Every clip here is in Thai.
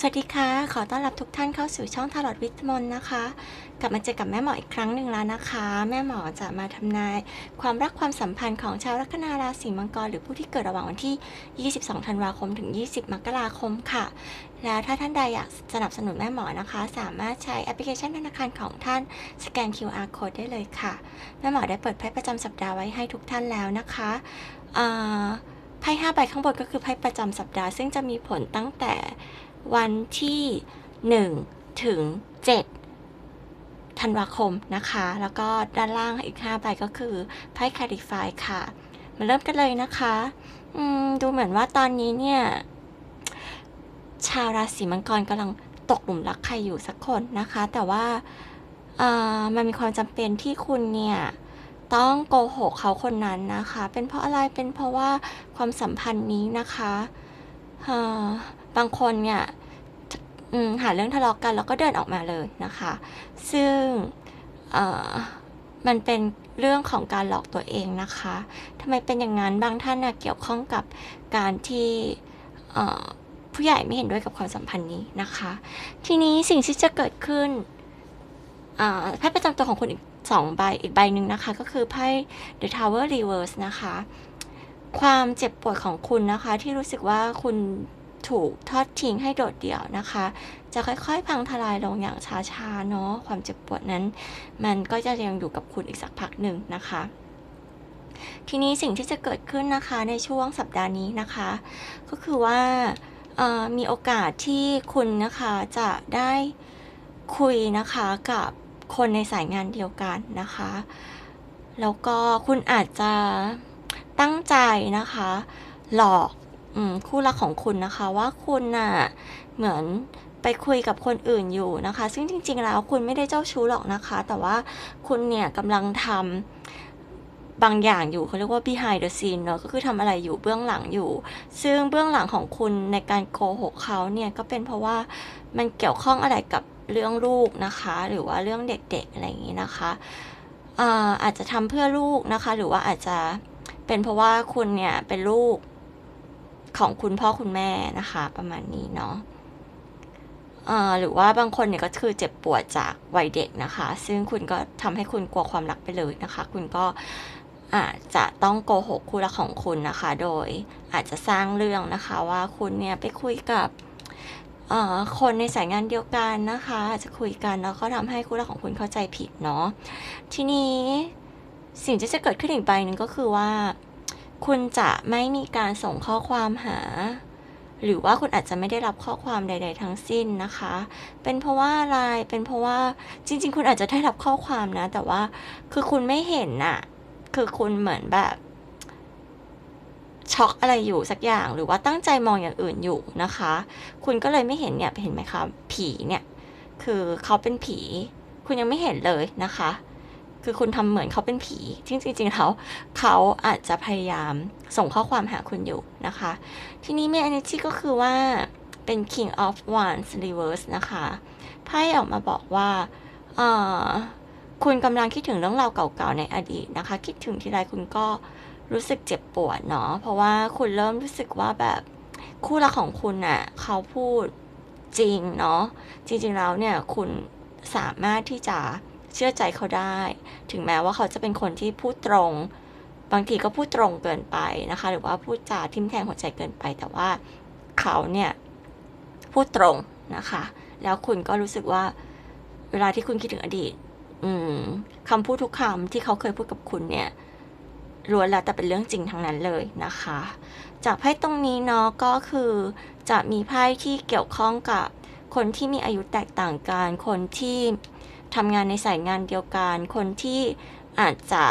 สวัสดีค่ะ ขอต้อนรับทุกท่านเข้าสู่ช่องทารอดวิทมนนะคะ กลับมาเจอกับแม่หมออีกครั้งหนึ่งแล้วนะคะ แม่หมอจะมาทำนายความรักความสัมพันธ์ของชาวลัคนาราศีมังกรหรือผู้ที่เกิดระหว่างวันที่ 22 ธันวาคมถึง 20 มกราคมค่ะ แล้วถ้าท่านใดอยากสนับสนุนแม่หมอนะคะ สามารถใช้แอปพลิเคชันธนาคารของท่านสแกน QR code ได้เลยค่ะ แม่หมอได้เปิดไพ่ประจำสัปดาห์ไว้ให้ทุกท่านแล้วนะคะไพ่ห้าใบข้างบนก็คือไพ่ประจำสัปดาห์ ซึ่งจะมีผลตั้งแต่ วันที่ 1 ถึง 7 ธันวาคมนะคะ แล้วก็ด้านล่างอีก5ใบก็คือไพ่คาริฟายค่ะ มาเริ่มกันเลยนะคะดูเหมือนว่าตอนนี้เนี่ย ชาวราศีมังกรกำลังตกหลุมรักใครอยู่สักคนนะคะ แต่ว่ามันมีความจำเป็นที่คุณเนี่ยต้องโกหกเขาคนนั้นนะคะ เป็นเพราะอะไร เป็นเพราะว่าความสัมพันธ์นี้นะคะ บางคนเนี่ยหาเรื่องทะเลาะกกันแล้วก็เดินออกมาเลยนะคะ ซึ่งมันเป็นเรื่องของการหลอกตัวเองนะคะทำไมเป็นอย่างนั้นบางท่านนะเกี่ยวข้องกับการที่ผู้ใหญ่ไม่เห็นด้วยกับความสัมพันธ์นี้นะคะ ทีนี้สิ่งที่จะเกิดขึ้นอ่าไพ่ประจำตัวของคุณอีกสองใบอีกใบหนึ่งนะคะ ก็คือไพ่ The Tower Reverse นะคะ ความเจ็บปวดของคุณนะคะ ที่รู้สึกว่าคุณถูกทอดทิ้งให้โดดเดี่ยวนะคะ จะค่อยๆ พังทลายลงอย่างช้าๆเนาะความเจ็บปวดนั้น มันก็จะยังอยู่กับคุณอีกสักพักหนึ่งนะคะ ทีนี้สิ่งที่จะเกิดขึ้นนะคะในช่วงสัปดาห์นี้นะคะ ก็คือว่ามีโอกาสที่คุณนะคะจะได้คุยนะคะกับคนในสายงานเดียวกันนะคะ แล้วก็คุณอาจจะ ตั้งใจนะคะ หลอกอคู่รักของคุณนะคะว่าคุณน่ะเหมือนไปคุยกับคนอื่นอยู่นะคะ ซึ่งจริง ๆ แล้วคุณไม่ได้เจ้าชู้หรอกนะคะ แต่ว่าคุณเนี่ยกำลังทำบางอย่างอยู่เขาเรียกว่า behind the scene เนอะก็คือทำอะไรอยู่เบื้องหลังอยู่ ซึ่งเบื้องหลังของคุณในการโกหกเขาเนี่ยก็เป็นเพราะว่ามันเกี่ยวข้องอะไรกับเรื่องลูกนะคะ หรือว่าเรื่องเด็กๆอะไรอย่างนี้นะคะอาอาจจะทำเพื่อลูกนะคะ หรือว่าอาจจะ เป็นเพราะว่าคุณเนี่ยเป็นลูกของคุณพ่อคุณแม่นะคะ ประมาณนี้เนาะอ่าหรือว่าบางคนเนี่ยก็คือเจ็บปวดจากวัยเด็กนะคะ ซึ่งคุณก็ทำให้คุณกลัวความรักไปเลยนะคะ คุณก็อาจจะต้องโกหกคู่รักของคุณนะคะ โดยอาจจะสร้างเรื่องนะคะว่าคุณเนี่ยไปคุยกับเอ่อคนในสายงานเดียวกันนะคะ อาจจะคุยกันแล้วก็ทำให้คู่รักของคุณเข้าใจผิดเนาะทีนี้ สิ่งที่จะเกิดขึ้นอีกใบหนึ่งก็คือว่า คุณจะไม่มีการส่งข้อความหา หรือว่าคุณอาจจะไม่ได้รับข้อความใด ๆ ทั้งสิ้นนะคะ เป็นเพราะว่าอะไรเป็นเพราะว่าจริง ๆ คุณอาจจะได้รับข้อความนะ แต่ว่าคือคุณไม่เห็นน่ะ คือคุณเหมือนแบบช็อกอะไรอยู่สักอย่างหรือว่าตั้งใจมองอย่างอื่นอยู่นะคะ คุณก็เลยไม่เห็นเนี่ยเห็นไหมคะ ผีเนี่ย คือเขาเป็นผี คุณยังไม่เห็นเลยนะคะ คือคุณทำเหมือนเขาเป็นผี จริงๆแล้วเขาอาจจะพยายามส่งข้อความหาคุณอยู่นะคะ ทีนี้มี energy ก็คือว่าเป็น king of wands reverse นะคะไพ่ออกมาบอกว่าเออคุณกำลังคิดถึงเรื่องราวเก่าๆในอดีตนะคะ คิดถึงทีไรคุณก็รู้สึกเจ็บปวดเนาะเพราะว่าคุณเริ่มรู้สึกว่าแบบคู่รักของคุณน่ะเขาพูดจริงเนาะจริงๆแล้วเนี่ยคุณสามารถที่จะ เชื่อใจเขาได้ ถึงแม้ว่าเขาจะเป็นคนที่พูดตรง บางทีก็พูดตรงเกินไปนะคะ หรือว่าพูดจาทิมแทงหัวใจเกินไป แต่ว่าเขาเนี่ยพูดตรงนะคะ แล้วคุณก็รู้สึกว่าเวลาที่คุณคิดถึงอดีต อืมคำพูดทุกคำที่เขาเคยพูดกับคุณเนี่ยล้วนแล้วแต่เป็นเรื่องจริงทั้งนั้นเลยนะคะ จากไพ่ตรงนี้เนาะก็คือจะมีไพ่ที่เกี่ยวข้องกับคนที่มีอายุแตกต่างกัน คนที่ ทำงานในสายงานเดียวกัน คนที่อาจจะ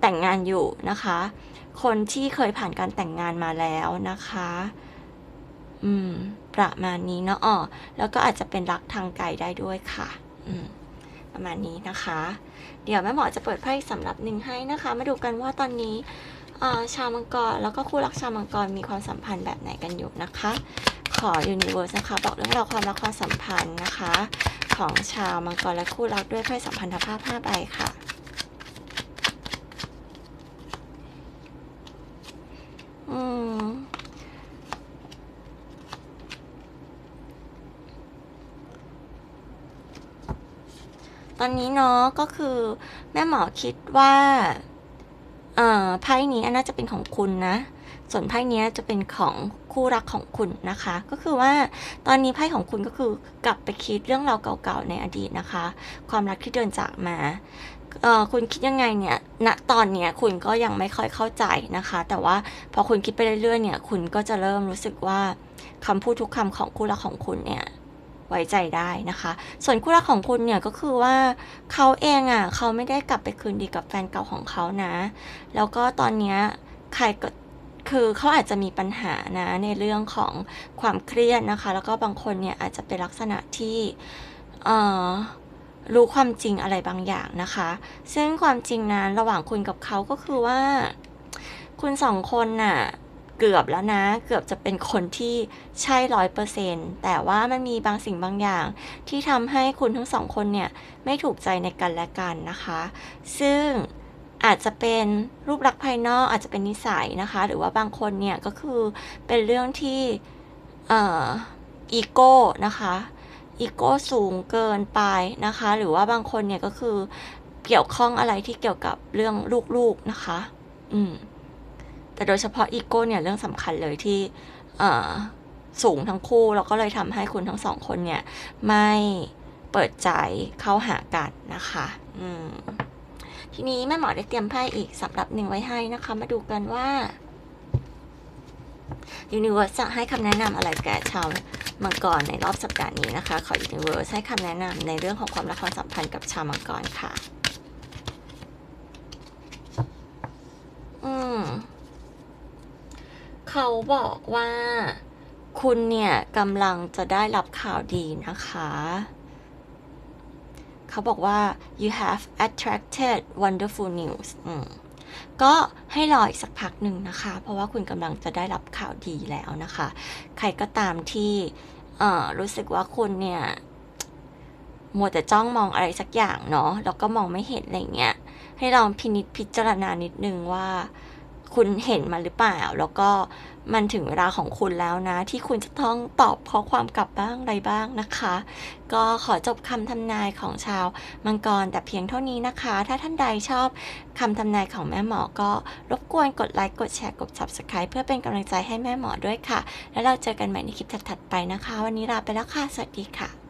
แต่งงานอยู่นะคะ คนที่เคยผ่านการแต่งงานมาแล้วนะคะ อืม ประมาณนี้เนาะอ๋อแล้วก็อาจจะเป็นรักทางไกลได้ด้วยค่ะ อืมประมาณนี้นะคะ เดี๋ยวแม่หมอจะเปิดไพ่สำหรับหนึ่งให้นะคะ มาดูกันว่าตอนนี้ชาวมังกรแล้วก็คู่รักชาวมังกรมีความสัมพันธ์แบบไหนกันอยู่นะคะ ขอยูนิเวอร์สนะคะ บอกเรื่องราวความรักความสัมพันธ์นะคะ ของชาวมังกรและคู่รักด้วยไพ่สัมพันธภาพ5ใบค่ะ อืม ตอนนี้เนาะก็คือแม่หมอคิดว่าอ่อไพ่นี้น่าจะเป็นของคุณนะ ส่วนไพ่นี้จะเป็นของคู่รักของคุณนะคะ ก็คือว่าตอนนี้ไพ่ของคุณก็คือกลับไปคิดเรื่องราวเก่าๆในอดีตนะคะ ความรักที่เดินจากมาเอ่อคุณคิดยังไงเนี่ยณตอนเนี้ยคุณก็ยังไม่ค่อยเข้าใจนะคะ แต่ว่าพอคุณคิดไปเรื่อยๆ เนี่ย คุณก็จะเริ่มรู้สึกว่าคำพูดทุกคำของคู่รักของคุณเนี่ยไว้ใจได้นะคะ ส่วนคู่รักของคุณเนี่ยก็คือว่าเขาเองอะเขาไม่ได้กลับไปคืนดีกับแฟนเก่าของเขานะ แล้วก็ตอนเนี้ยใครก็ คือเขาอาจจะมีปัญหานะในเรื่องของความเครียดนะคะ แล้วก็บางคนเนี่ยอาจจะเป็นลักษณะที่เออรู้ความจริงอะไรบางอย่างนะคะ ซึ่งความจริงนั้นระหว่างคุณกับเขาก็คือว่า คุณสองคนน่ะเกือบแล้วนะ เกือบจะเป็นคนที่ใช่ร้อยเปอร์เซ็นแต่ว่ามันมีบางสิ่งบางอย่าง ที่ทำให้คุณทั้งสองคนเนี่ย ไม่ถูกใจในกันและกันนะคะ ซึ่ง อาจจะเป็นรูปลักษณ์ภายนอกอาจจะเป็นนิสัยนะคะ หรือว่าบางคนเนี่ยก็คือเป็นเรื่องที่อีโก้นะคะอีโก้สูงเกินไปนะคะ หรือว่าบางคนเนี่ยก็คือเกี่ยวข้องอะไรที่เกี่ยวกับเรื่องลูกๆนะคะ อืม แต่โดยเฉพาะอีโก้เนี่ยเรื่องสำคัญเลยที่สูงทั้งคู่แล้วก็เลยทำให้คุณทั้งสองคนเนี่ย ไม่เปิดใจเข้าหากันนะคะ อืม ทีนี้แม่หมอได้เตรียมไพ่อีกสำหรับหนึ่งไว้ให้นะคะ มาดูกันว่า Universe จะให้คำแนะนำอะไรแก่ชาวมังกรในรอบสัปดาห์นี้นะคะ ขอ Universe ให้คำแนะนำในเรื่องของความรักความสัมพันธ์กับชาวมังกรค่ะ อืม เขาบอกว่า คุณเนี่ยกำลังจะได้รับข่าวดีนะคะ เขาบอกว่า you have attracted wonderful news ก็ให้รออีกสักพักหนึ่งนะคะ เพราะว่าคุณกำลังจะได้รับข่าวดีแล้วนะคะ ใครก็ตามที่รู้สึกว่าคุณเนี่ยมัวแต่จ้องมองอะไรสักอย่างเนาะแล้วก็มองไม่เห็นอะไรเงี้ย ให้ลองพินิจพิจารณานิดนึงว่า คุณเห็นมันหรือเปล่า แล้วก็ มันถึงเวลาของคุณแล้วนะ ที่คุณจะต้องตอบข้อความกลับบ้างอะไรบ้างนะคะ ก็ขอจบคำทำนายของชาวมังกรแต่เพียงเท่านี้นะคะ ถ้าท่านใดชอบคำทำนายของแม่หมอก็รบกวนกดไลค์กดแชร์กด subscribe เพื่อเป็นกำลังใจให้แม่หมอด้วยค่ะ แล้วเราเจอกันใหม่ในคลิปถัดๆไปนะคะ วันนี้ลาไปแล้วค่ะ สวัสดีค่ะ